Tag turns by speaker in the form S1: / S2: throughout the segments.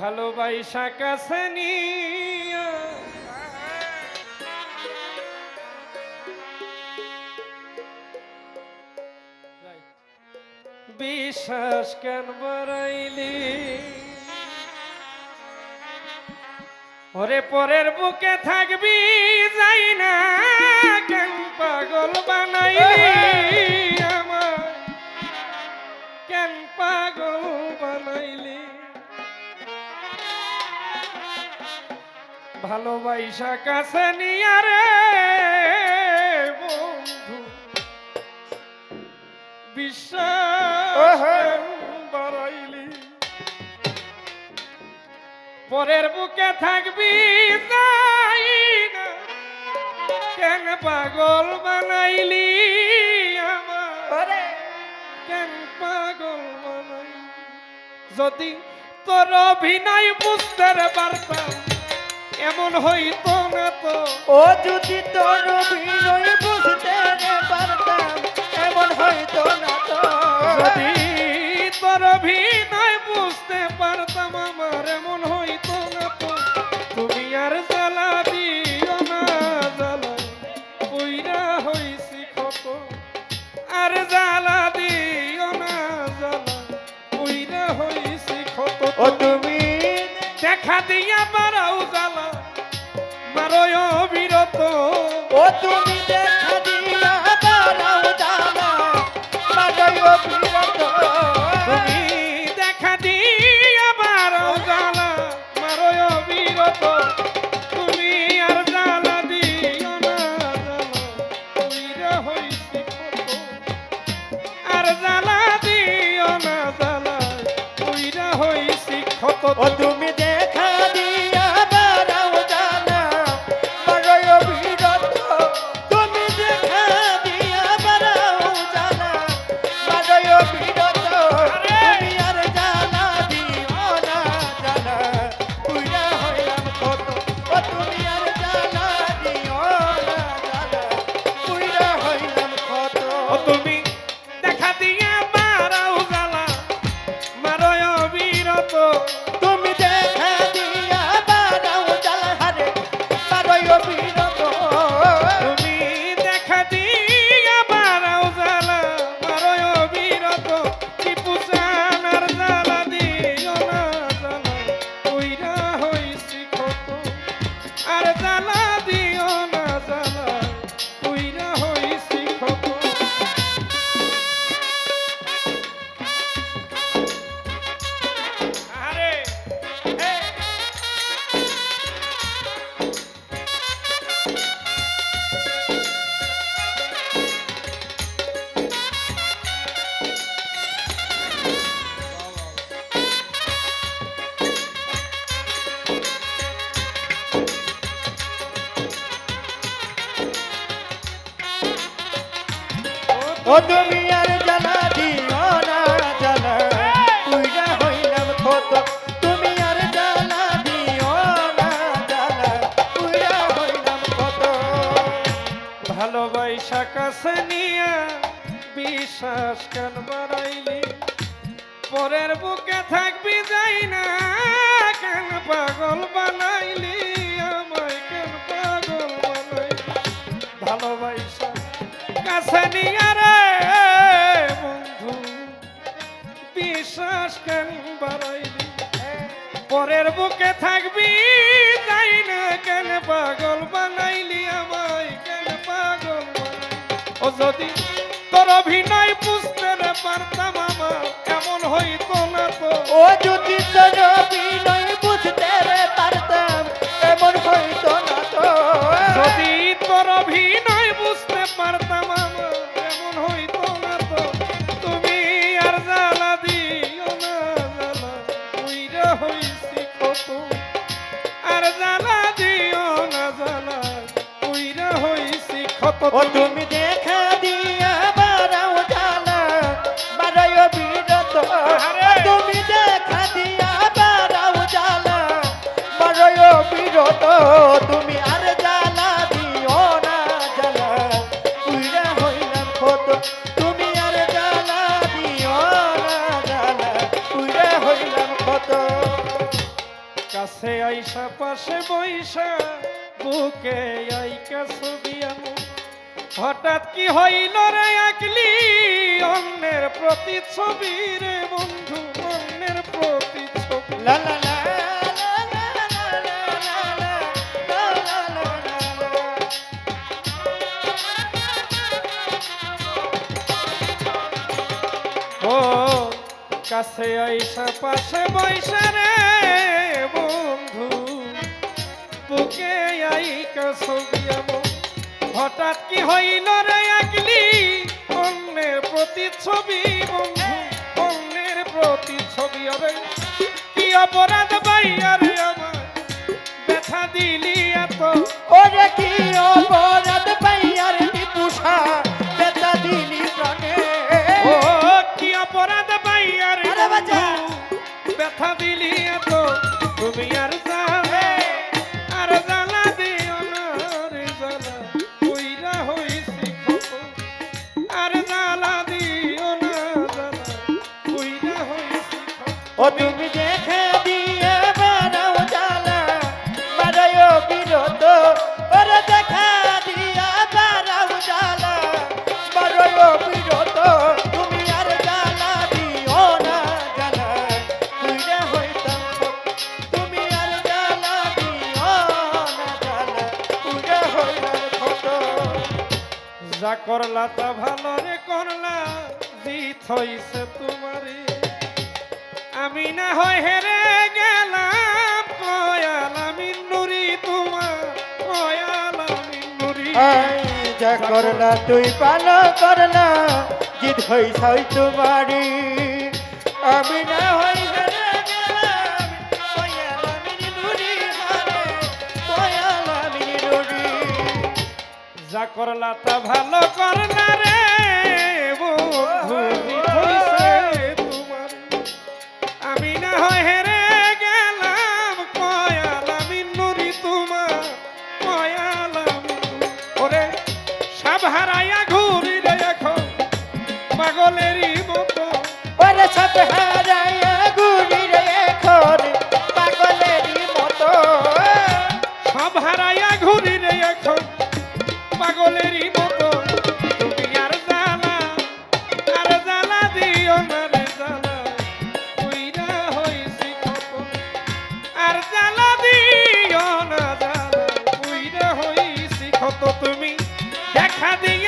S1: ভালোবাসা বিশ্বাস কেন বাড়াইলি? ওরে পরের বুকে থাকবি যাই না কেন পাগল বানাইলি? ভালোবাসা কাছে নিয়া রে বন্ধু। বিশ্বাস বাড়াইলি। পরের বুকে থাকবি যাই না? কেন পাগল বানাইলি আমার কেন পাগল বানাইলি? যদি তোর অভিনয় বুঝতে পারতাম। এমন হইতো না তো।
S2: ও যদি তোর অভিনয় বুঝতে পারতাম এমন হয়তো না তো।
S1: যদি তোর অভিনয় বুঝতে পারতাম আমার এমন হইতো না তো। তুমি আর জ্বালা দিও না জ্বালা পুইরা হইছি ক্ষত। আর জ্বালা দিও না জ্বালা পুইরা হইছি ক্ষত।
S2: ও তুমি
S1: দেখা দিয়া বারাও জ্বালা। মারয় বিরত।
S2: ও তুমি দেখা দিয়া বারাও জানা বিরত।
S1: তুমি দেখা দিয়া বারাও জ্বালা মারয় বিরত। তুমি আর জ্বালা দিও না পুইরা হইছি আর জ্বালা দিও না পুইরা হইছি ক্ষত
S2: ও জানা দিও না জানা। পুইরা হইলাম কত তুমি আর জানা দিও না জানা। হইলাম
S1: ভালোবাসা কাছে নিয়া বিশ্বাস কেন বাড়াইলি? পরের বুকে থাকবি যাই না কেন পাগল বানাইলি? আমায় কেন পাগল বানাইলি? ভালোবাসা কাছে নিয়া পরের বুকে থাকবি তাই না কেন পাগল বানাইলি আমায়? কেন পাগল? ও যদি তোর অভিনয় বুঝতে পারতাম আমার এমন হইতো না তো?
S2: ও যদি তোর বিনয় বুঝতে রে পারতাম এমন হইতো না তো?
S1: যদি তোর অভিনয় বুঝতে পারতাম আমার
S2: ও তুমি দেখা দিয়া বারাও জানা বারায় বিরত! তুমি দেখা দিয়া বারাও জানা বারায় বিরত। তুমি আর জানা দিও না জানা পুইরা হইলাম কত, তুমি আর জানা দিও না জানা পুইরা হইলাম কত।
S1: কাছে আইসা, পাশে বইসা, বুকে আইকা ছবি আমু হঠাৎ কি হইল রে একলি অন্যের প্রতি ছবি রে বন্ধু অন্যের প্রতি ছবি ও কাছে আইসা পাশে বৈশে রে বন্ধু বুকে আইকা ছবি আমার হঠাৎ কি হইল রে একলি? অন্যের প্রতি ছবি বন্ধু অন্যের প্রতি ছবি হবে কি অপরাধ বাইয়া রে আমার? ব্যথা দিলি এত।
S2: ওরে কি অপরাধ পাইয়ার নিপুষা বেতা দিলি প্রাণে।
S1: ও কি অপরাধ বাইয়া রে ব্যথা দিলি এত। তুমি আর
S2: ও তুমি দেখে দিয়ে বানাও জ্বালা। বাড়ায় বিরত, ওরে দেখা দিয়া বানাও জ্বালা। বাড়ায় বিরত, তুমি আর জ্বালা দিও না জ্বালা। তুইরা হইতাম, তুমি আর জ্বালা দিও না জ্বালা। তুইরা হইলাম ক্ষত।
S1: যা করলা তা ভালো রে করলা, জিত হইছে তোমারে। আমি না হয় হেরে গেলাম কয়াল আমি নুরি তোমার কয়াল আমি নুরি।
S2: যা করলা তুই পালো করলা জিদ হইছাই তোমারি। আমি না হই হেরে গেলাম কয়াল আমি নুরি কয়াল আমি নুরি।
S1: যা করলা তা ভালো করলা রে বন্ধু সব হারাইয়া ঘুরি রে এখন পাগলেরই মতো।
S2: ওরে সব হারাইয়া ঘুরি রে এখন পাগলেরই মতো।
S1: সব হারাইয়া ঘুরি রে এখন পাগলেরই মতো। তুমি আর জ্বালা আর জ্বালা দিও না রে জ্বালা। কইরা হইছি কত আর জ্বালা দিও না জ্বালা। কইরা হইছি কত তুমি having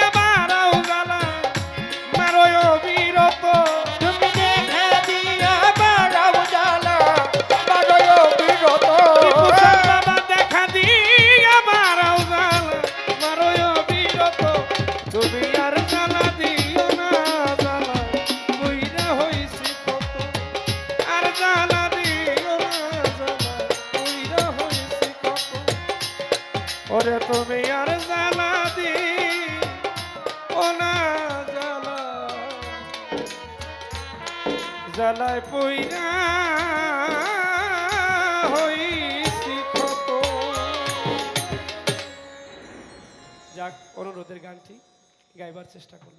S1: দিও না জ্বালা। জ্বালায় পইরা যাক অনুরোধের গানটি গাইবার চেষ্টা করলাম।